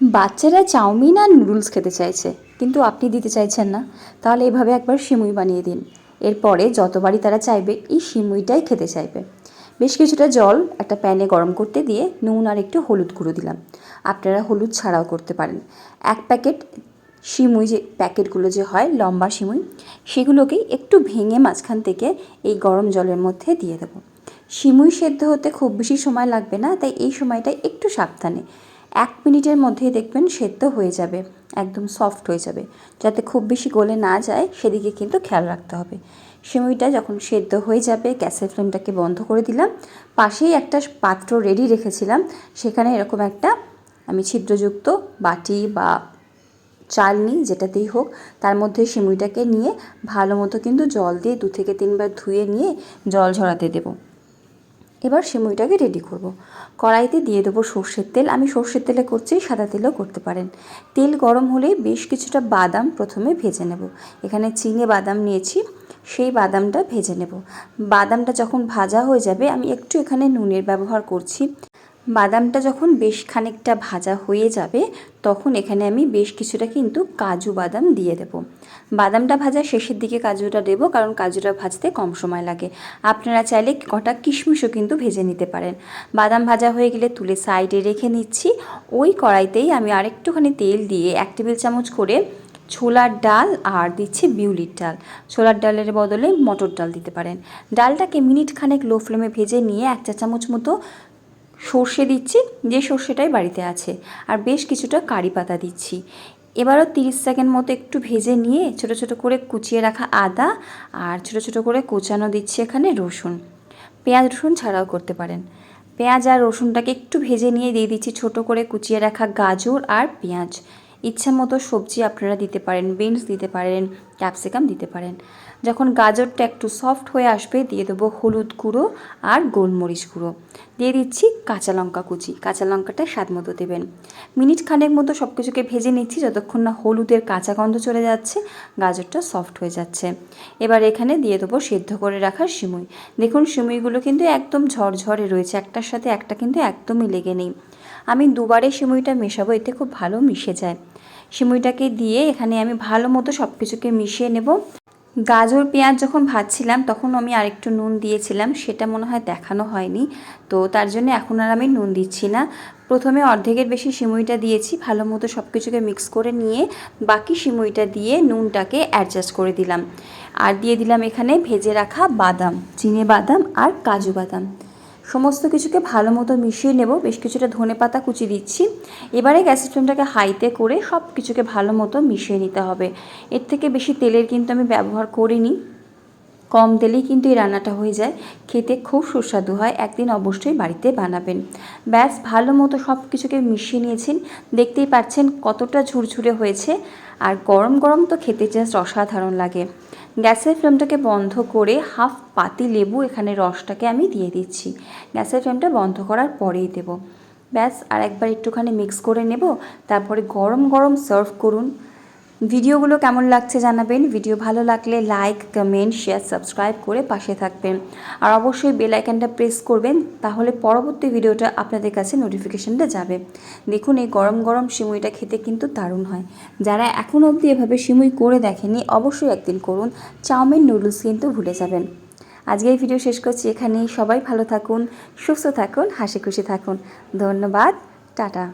বাচ্চারা চাউমিন আর নুডলস খেতে চাইছে, কিন্তু আপনি দিতে চাইছেন না। তাহলে এভাবে একবার সিমুই বানিয়ে দিন। এরপরে যতবারই তারা চাইবে, এই সিমুইটাই খেতে চাইবে। বেশ কিছুটা জল একটা প্যানে গরম করতে দিয়ে নুন আর একটু হলুদ গুঁড়ো দিলাম। আপনারা হলুদ ছাড়াও করতে পারেন। এক প্যাকেট সিমুই যে, প্যাকেটগুলো যে হয়, লম্বা সিমুই সেগুলোকেই একটু ভেঙে মাঝখান থেকে এই গরম জলের মধ্যে দিয়ে দেবো। সিমুই সেদ্ধ হতে খুব বেশি সময় লাগবে না, তাই এই সময়টা একটু সাবধানে। এক মিনিটের মধ্যেই দেখবেন সেদ্ধ হয়ে যাবে, একদম সফট হয়ে যাবে। যাতে খুব বেশি গলে না যায়, সেদিকে কিন্তু খেয়াল রাখতে হবে। সিমুইটা যখন সেদ্ধ হয়ে যাবে, গ্যাসের ফ্লেমটাকে বন্ধ করে দিলাম। পাশেই একটা পাত্র রেডি রেখেছিলাম। সেখানে এরকম একটা, আমি ছিদ্রযুক্ত বাটি বা চালনি যেটাতেই হোক, তার মধ্যে সিমুইটাকে নিয়ে ভালো মতো কিন্তু জল দিয়ে দু থেকে তিনবার ধুয়ে নিয়ে জল ঝরাতে দেবো। এবার সিমুইটাকে রেডি করব। কড়াইতে দিয়ে দেবো সর্ষের তেল। আমি সর্ষের তেলে করছি, সাদা তেলও করতে পারেন। তেল গরম হলে বেশ কিছুটা বাদাম প্রথমে ভেজে নেব। এখানে চিনে বাদাম নিয়েছি, সেই বাদামটা ভেজে নেব। বাদামটা যখন ভাজা হয়ে যাবে, আমি একটু এখানে নুনের ব্যবহার করছি। বাদামটা যখন বেশ খানিকটা ভাজা হয়ে যাবে, তখন এখানে আমি বেশ কিছুটা কিন্তু কাজু বাদাম দিয়ে দেব। বাদামটা ভাজা শেষের দিকে কাজুটা দেবো, কারণ কাজুটা ভাজতে কম সময় লাগে। আপনারা চাইলে কটা কিশমিশও কিন্তু ভেজে নিতে পারেন। বাদাম ভাজা হয়ে গেলে তুলে সাইডে রেখে নিচ্ছি। ওই কড়াইতেই আমি আরেকটুখানি তেল দিয়ে এক টেবিল চামচ করে ছোলার ডাল আর দিচ্ছি বিউলির ডাল। ছোলার ডালের বদলে মটর ডাল দিতে পারেন। ডালটাকে মিনিট খানেক লো ফ্লেমে ভেজে নিয়ে এক চা চামচ মতো সর্ষে দিচ্ছি, যে সর্ষেটাই বাড়িতে আছে। আর বেশ কিছুটা কারি পাতা দিচ্ছি। এবারও তিরিশ সেকেন্ড মতো একটু ভেজে নিয়ে ছোট ছোট করে কুচিয়ে রাখা আদা আর ছোট ছোট করে কোচানো দিচ্ছি এখানে রসুন। পেঁয়াজ রসুন ছাড়াও করতে পারেন। পেঁয়াজ আর রসুনটাকে একটু ভেজে নিয়ে দিয়ে দিচ্ছি ছোট করে কুচিয়ে রাখা গাজর আর পেঁয়াজ। ইচ্ছা মতো সবজি আপনারা দিতে পারেন, বিনস দিতে পারেন, ক্যাপসিকাম দিতে পারেন। যখন গাজরটা একটু সফট হয়ে আসবে, দিয়ে দেবো হলুদ গুঁড়ো আর গোলমরিচ গুঁড়ো। দিয়ে দিচ্ছি কাঁচা লঙ্কা কুচি। কাঁচা লঙ্কাটা স্বাদ মতো দেবেন। মিনিট খানেক মতো সব কিছুকে ভেজে নিচ্ছি, যতক্ষণ না হলুদের কাঁচা গন্ধ চলে যাচ্ছে, গাজরটা সফট হয়ে যাচ্ছে। এবার এখানে দিয়ে দেবো সেদ্ধ করে রাখা সিমুই। দেখুন, সিমুইগুলো কিন্তু একদম ঝরঝরে রয়েছে, একটার সাথে একটা কিন্তু একদমই লেগে নেই। আমি দুবারে সিমুইটা মেশাবো, এতে খুব ভালো মিশে যায়। সিমুইটাকে দিয়ে এখানে আমি ভালো মতো সব কিছুকে মিশিয়ে নেব। গাজর, পেঁয়াজ যখন ভাজছিলাম, তখন আমি আরেকটু নুন দিয়েছিলাম, সেটা মনে হয় দেখানো হয়নি। তো তার জন্য এখন আর আমি নুন দিচ্ছি না। প্রথমে অর্ধেকের বেশি সিমুইটা দিয়েছি, ভালো মতো সব কিছুকে মিক্স করে নিয়ে বাকি সিমুইটা দিয়ে নুনটাকে অ্যাডজাস্ট করে দিলাম। আর দিয়ে দিলাম এখানে ভেজে রাখা বাদাম, চিনে বাদাম আর কাজু বাদাম। সমস্ত কিছুকে ভালো মতো মিশিয়ে নেব। বেশ কিছুটা ধনে পাতা কুচি দিচ্ছি। এবারে গ্যাসের ফ্লেমটাকে হাইতে করে সব কিছুকে ভালো মতো মিশিয়ে নিতে হবে। এর থেকে বেশি তেলের কিন্তু আমি ব্যবহার করিনি। কম তেলেই কিন্তু এই রান্নাটা হয়ে যায়। খেতে খুব সুস্বাদু হয়। একদিন অবশ্যই বাড়িতে বানাবেন। ব্যাস, ভালো মতো সব কিছুকে মিশিয়ে নিয়েছেন। দেখতেই পাচ্ছেন কতটা ঝুরঝুরে হয়েছে। আর গরম গরম তো খেতে জাস্ট অসাধারণ লাগে। গ্যাসের ফ্লেমটাকে বন্ধ করে হাফ পাতি লেবু এখানে রসটাকে আমি দিয়ে দিচ্ছি। গ্যাসের ফ্লেমটা বন্ধ করার পরেই দেব। ব্যাস, আর একবার একটুখানি মিক্স করে নেব। তারপরে গরম গরম সার্ভ করুন। ভিডিওগুলো কেমন লাগছে জানাবেন। ভিডিও ভালো লাগলে লাইক কমেন্ট শেয়ার সাবস্ক্রাইব করে পাশে থাকবেন। আর অবশ্যই বেল আইকনটা প্রেস করবেন, তাহলে পরবর্তী ভিডিওটা আপনাদের কাছে নোটিফিকেশানটা যাবে। দেখুন, এই গরম গরম সিমুইটা খেতে কিন্তু দারুণ হয়। যারা এখনও অবধি এভাবে সিমুই করে দেখেনি অবশ্যই একদিন করুন। চাউমিন নুডলস কিন্তু ভুলে যাবেন। আজকে এই ভিডিও শেষ করছি এখানেই। সবাই ভালো থাকুন, সুস্থ থাকুন, হাসি খুশি থাকুন। ধন্যবাদ, টাটা।